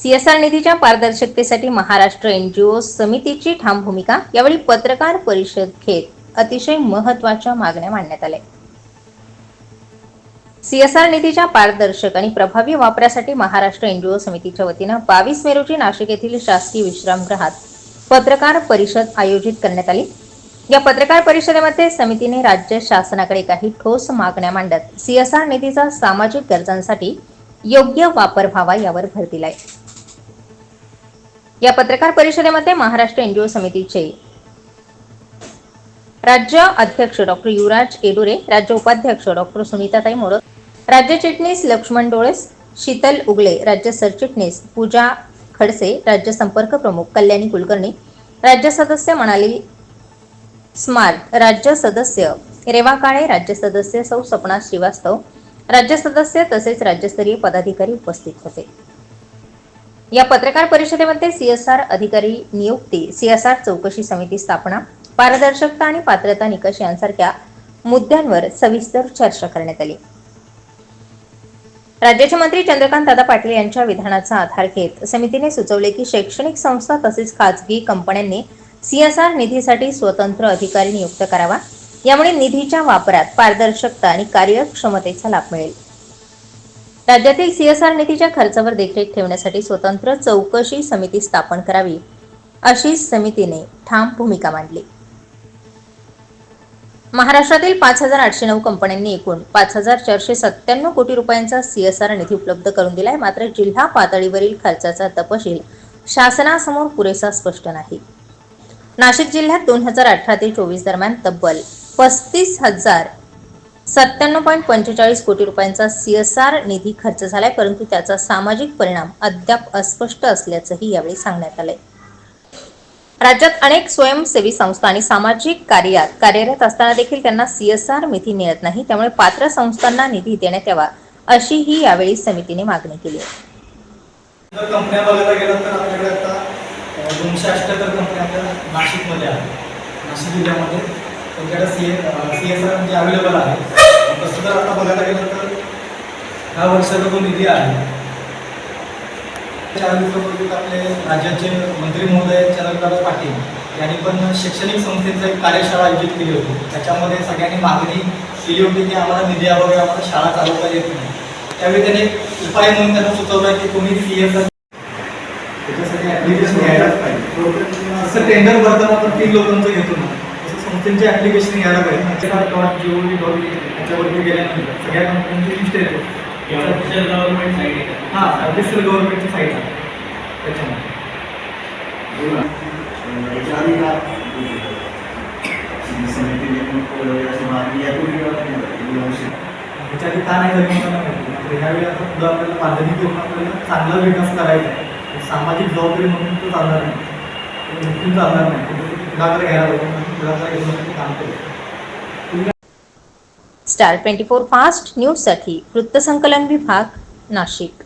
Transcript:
CSR निधीच्या पारदर्शकतेसाठी Maharashtra NGO समितीची ठाम भूमिका यावेळी पत्रकार परिषद घेत अतिशय महत्त्वाच्या मागण्या मांडण्यात आल्या. सीएसआर निधीच्या पारदर्शक आणि प्रभावी वापरासाठी महाराष्ट्र एनजीओ समितीच्या वतीनं बावीस मे रोजी नाशिक येथील शासकीय विश्रामगृहात पत्रकार परिषद आयोजित करण्यात आली. या पत्रकार परिषदेमध्ये समितीने राज्य शासनाकडे काही ठोस मागण्या मांडत सीएसआर निधीचा सामाजिक गरजांसाठी योग्य वापर व्हावा यावर भर दिलाय. या पत्रकार परिषदेमध्ये महाराष्ट्र एनजीओ समितीचे राज्य अध्यक्ष डॉक्टर युवराज येडुरे राज्य उपाध्यक्ष डॉक्टर सुनीताताई मोडक राज्य चिटणीस लक्ष्मण डोळस शीतल उगले राज्य सरचिटणीस पूजा खडसे राज्य संपर्क प्रमुख कल्याणी कुलकर्णी राज्य सदस्य मनाली स्मार्ट राज्य सदस्य रेवा काळे राज्य सदस्य सौ सपना श्रीवास्तव राज्य सदस्य तसेच राज्यस्तरीय पदाधिकारी उपस्थित होते. या पत्रकार परिषदेमध्ये सीएसआर अधिकारी नियुक्ती सीएसआर चौकशी समिती स्थापना पारदर्शकता आणि पात्रता निकष यांसारख्या मुद्द्यांवर सविस्तर चर्चा करण्यात आली. राज्याचे मंत्री चंद्रकांत दादा पाटील यांच्या विधानाचा आधार घेत समितीने सुचवले की शैक्षणिक संस्था तसेच खाजगी कंपन्यांनी सीएसआर निधीसाठी स्वतंत्र अधिकारी नियुक्त करावा. यामुळे निधीच्या वापरात पारदर्शकता आणि कार्यक्षमतेचा लाभ मिळेल. राज्यातील सीएसआर निधीच्या खर्चावर देखरेख ठेवण्यासाठी स्वतंत्र चौकशी समिती स्थापन करावी अशी समितीने ठाम भूमिका मांडली. महाराष्ट्रातील पाच हजार आठशे नऊ कंपन्यांनी एकूण पाच हजार चारशे सत्त्याण्णव कोटी रुपयांचा सीएसआर निधी उपलब्ध करून दिलाय. मात्र जिल्हा पातळीवरील खर्चाचा तपशील शासनासमोर पुरेसा स्पष्ट नाही. नाशिक जिल्ह्यात दोन हजार अठरा ते चोवीस दरम्यान तब्बल पस्तीस हजार सत्त्याण्णव पॉईंट पंचेचाळीस कोटी रुपयांचा सीएसआर निधी खर्च झालाय परंतु त्याचा सामाजिक परिणाम अद्याप अस्पष्ट असल्याचंही यावेळी सांगण्यात आलंय. राज्यात अनेक स्वयंसेवी संस्था आणि सामाजिक कार्यात कार्यरत असताना देखील त्यांना सीएसआर निधी मिळत नाही त्यामुळे पात्र संस्थांना निधी देण्यात यावा अशी ही यावेळी समितीने मागणी केली. आहे कंपन्या बघायला गेलं तर आपल्याकडे आता दोनशे अठ्ठ्याहत्तर कंपन्या आपल्या नाशिकमध्ये आहेत नाशिक जिल्ह्यामध्ये. त्यांच्याकडे सी सी एस आर म्हणजे अवेलेबल आहे. तसं जर आता बघायला गेलं तर ह्या वर्षाचा जो निधी आहे वर्षापूर्वी आपले राज्याचे मंत्री महोदय चंद्रकांत पाटील यांनी पण शैक्षणिक संस्थेचं एक कार्यशाळा आयोजित केली होती. त्याच्यामध्ये सगळ्यांनी मागणी केली होती की आम्हाला निधी वगैरे आम्हाला शाळा चालवता येत नाही. त्यावेळी त्याने उपाय म्हणून त्यांना सुचवला की तुम्ही सी एस त्याच्यासाठी ऍप्लिकेशन घ्यायलाच पाहिजे. जसं टेंडर भरताना आपण तीन लोकांचं घेतो ना तसं संस्थेचे ऍप्लिकेशन घ्यायला पाहिजे dot G O V dot याच्यावरती गेल्यानंतर सगळ्या कंपन्यांची लिस्ट येते ऑफिशियल गव्हर्नमेंट साईट आहे हां ऑफिशियल गव्हर्नमेंटची साईट आहे. त्याच्यामध्ये. याच्या आधी का नाही झाली मला माहिती मात्र ह्यावेळी आता पुढं आपल्याला बांधणी करून आपल्याला चांगला विकास करायचा आहे. सामाजिक जबाबदारी म्हणून तो चालणार नाही. चालणार नाही पुढाकार घ्यायला पाहिजे पुढाकार घेऊन काम स्टार ट्वेंटी फोर फास्ट न्यूजसाठी वृत्तसंकलन विभाग नाशिक.